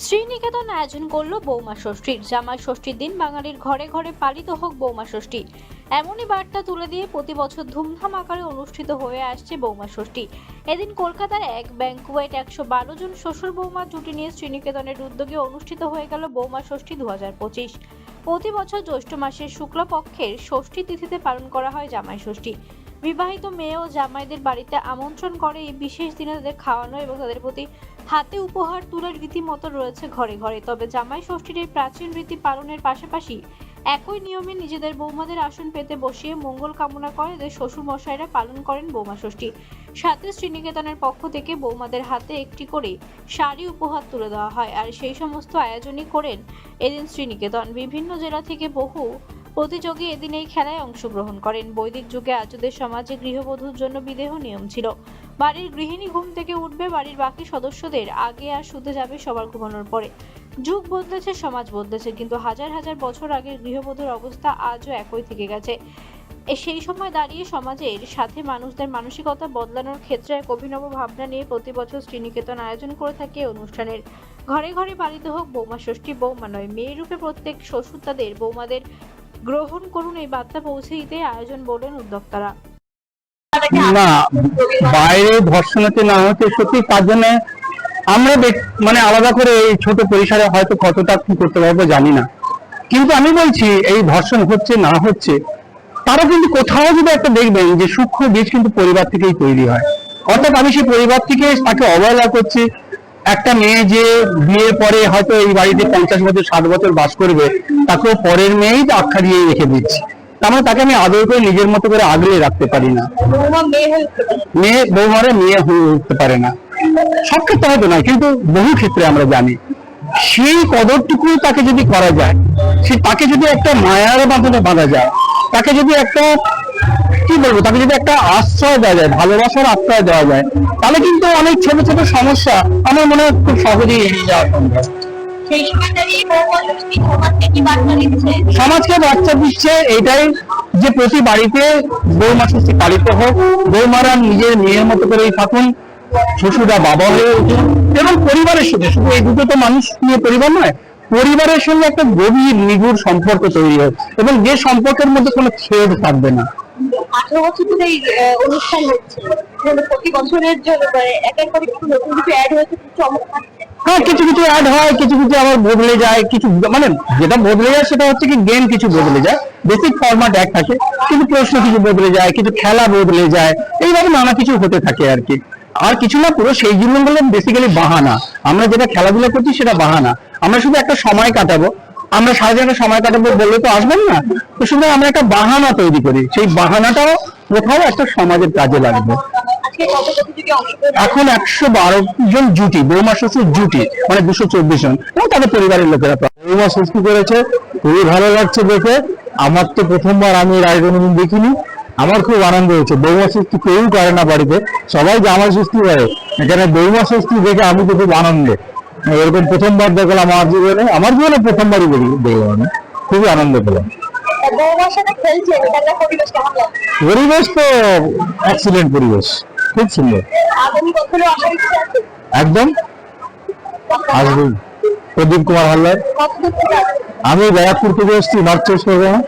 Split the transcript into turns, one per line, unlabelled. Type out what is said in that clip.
শ্রীনিকেতন আয়োজন করল বৌমা ষষ্ঠীর জামাই ষষ্ঠীর দিন বাঙালির ঘরে ঘরে পালিত হোক বৌমা ষষ্ঠী। এমনই বার্তা তুলে দিয়ে প্রতি বছর ধুমধাম আকারে অনুষ্ঠিত হয়ে আসছে বৌমা ষষ্ঠী। এদিন কলকাতার এক ব্যাংকুয়েট একশো বারো জন শ্বশুর বৌমা জুটি নিয়ে শ্রীনিকেতনের উদ্যোগে অনুষ্ঠিত হয়ে গেল বৌমা ষষ্ঠী দু হাজার পঁচিশ। প্রতি বছর জ্যৈষ্ঠ মাসের শুক্লপক্ষের ষষ্ঠী তিথিতে পালন করা হয় জামাই ষষ্ঠী। বিবাহিত মেয়ে ও জামাইদের বাড়িতে আমন্ত্রণ করে এই বিশেষ দিনে তাদের খাওয়ানো এবং তাদের প্রতি হাতে উপহার তোলার রীতিমতো রয়েছে ঘরে ঘরে, তবে জামাই ষষ্ঠীর এই প্রাচীন রীতি পালনের পাশাপাশি একই নিয়মে নিজেদের বৌমাদের আসন পেতে বসিয়ে মঙ্গল কামনা করে এদের শ্বশুর মশাইরা পালন করেন বৌমা ষষ্ঠী। সাথে শ্রীনিকেতনের পক্ষ থেকে বৌমাদের হাতে একটি করে শাড়ি উপহার তুলে দেওয়া হয় আর সেই সমস্ত আয়োজনই করেন এদিন শ্রীনিকেতন। বিভিন্ন জেলা থেকে বহু প্রতিযোগী এদিন এই খেলায় অংশগ্রহণ করেন। বৈদিক যুগে আজদের সমাজে গৃহবধূর জন্য বিদেহ নিয়ম ছিল। বাড়ির গৃহিণী ঘুম থেকে উঠবে, বাড়ির বাকি সদস্যদের আগে আর শুতে যাবে সবার ঘুমানোর পরে। যুগ বদলেছে, সমাজ বদলেছে, কিন্তু হাজার হাজার বছর আগের গৃহবধূর অবস্থা আজও একই থেকে গেছে। সেই সময় দাঁড়িয়ে সমাজের সাথে মানুষদের মানসিকতা বদলানোর ক্ষেত্রে এক অভিনব ভাবনা নিয়ে প্রতি বছর শ্রীনিকেতন আয়োজন করে থাকে অনুষ্ঠানের। ঘরে ঘরে পালিত হোক বৌমা ষষ্ঠী, বৌমা নয় মেয়ে রূপে প্রত্যেক শ্বশুর তাদের বৌমাদের গ্রহণ করুন এই বার্তা পৌঁছে দিতে আয়োজন বলেন উদ্যোক্তারা।
না বাইরে ধর্ষণ হচ্ছে না হচ্ছে সত্যি তার জন্য আমরা মানে আলাদা করে এই ছোট পরিসরে হয়তো কতটা কি করতে পারব জানি না। কিন্তু আমি বলছি এই ধর্ষণ হচ্ছে না হচ্ছে তারা কিন্তু কোথাও যদি একটা দেখবেন যে সূক্ষ্ম বীজ কিন্তু পরিবার থেকেই তৈরি হয়। অর্থাৎ আমি সেই পরিবার থেকে তাকে অবহেলা করছি। একটা মেয়ে যে বিয়ের পরে হয়তো এই বাড়িতে পঞ্চাশ বছর ষাট বছর বাস করবে তাকেও পরের মেয়েই তো আখ্যা দিয়ে রেখে দিচ্ছি। তার মানে তাকে আমি আদর করে নিজের মতো করে আগলে রাখতে পারি না। মেয়ে বৌমারে মেয়ে হয়ে উঠতে পারে না। সব ক্ষেত্রে হয়তো নয়, কিন্তু বহু ক্ষেত্রে আমরা জানি। সেই কদরটুকু তাকে যদি করা যায়, সে তাকে যদি একটা মায়ার মাধ্যমে বাঁধা যায়, তাকে যদি একটা, কি বলব, তাকে যদি একটা আশ্রয় দেওয়া যায়, ভালোবাসার আশ্রয় দেওয়া যায়, তাহলে কিন্তু অনেক ছোট ছোট সমস্যা আমার মনে হয় খুব সহজেই এড়িয়ে যাওয়া সম্ভব।
সমাজকে বার্তা দিচ্ছে
এটাই যে প্রতি বাড়িতে বৌমা ষষ্ঠী পালিত হোক বৌমারা নিজের মেয়ের মতো করেই থাকুন শ্বশুরা বাবা হয়ে উঠুন এবং পরিবারের সাথে শুধু এই দুটো তো মানুষ নিয়ে পরিবার নয় পরিবারের সঙ্গে একটা গভীর নিগুড় সম্পর্ক তৈরি হোক এবং যে সম্পর্কের মধ্যে কোনো ছেদ থাকবে না।
আঠারো বছর ধরে এই অনুষ্ঠান হচ্ছে। প্রতি বছরের জন্য মানে এক এক করে কিছু নতুন কিছু অ্যাড হয়েছে থাকছে
হ্যাঁ কিছু কিছু অ্যাড হয়, কিছু কিছু আবার বদলে যায়, কিছু মানে যেটা বদলে যায় সেটা হচ্ছে কি গেম কিছু বদলে যায়। বেসিক ফরম্যাট এক থাকে, কিন্তু প্রশ্ন কিছু বদলে যায় কিছু খেলা বদলে যায়, এইভাবে নানা কিছু হতে থাকে আর কি। আর কিছু না পুরো সেই জিনিসগুলো বেসিক্যালি বাহানা। আমরা যেটা খেলাধুলা করছি সেটা বাহানা। আমরা শুধু একটা সময় কাটাবো। আমরা সারাদিন একটা সময় কাটাবো বললে তো আসবেন না। তো শুধু আমরা একটা বাহানা তৈরি করি। সেই বাহানাটাও কোথাও একটা সমাজের কাজে লাগবে। এখন একশো বারো জন জুটি বৌমা শ্বশুর জুটি মানে দুশো চব্বিশ জন এবং তাদের পরিবারের লোকেরা বৌমা ষষ্ঠী করেছে? খুবই ভালো লাগছে দেখে। আমার তো প্রথমবার আমি কোনোদিন দেখিনি। আমার খুব আনন্দ হয়েছে। বৌমা ষষ্ঠী কেউ করে না বাড়িতে। সবাই জামাই ষষ্ঠী করে। এখানে বৌমা ষষ্ঠী দেখে আমি তো খুব আনন্দে। এরকম প্রথমবার দেখলাম আমার জীবনে। আমার জীবনে প্রথমবারই দেখি- দেখলাম আমি। খুবই আনন্দ পেলাম।
পরিবেশ
তো অ্যাক্সিডেন্ট পরিবেশ। খুব সুন্দর। একদম? আসবেন প্রদীপ কুমার হালদার? আমি ব্যারাকপুর থেকে এসেছি নর্থ চব্বিশ পরগনা।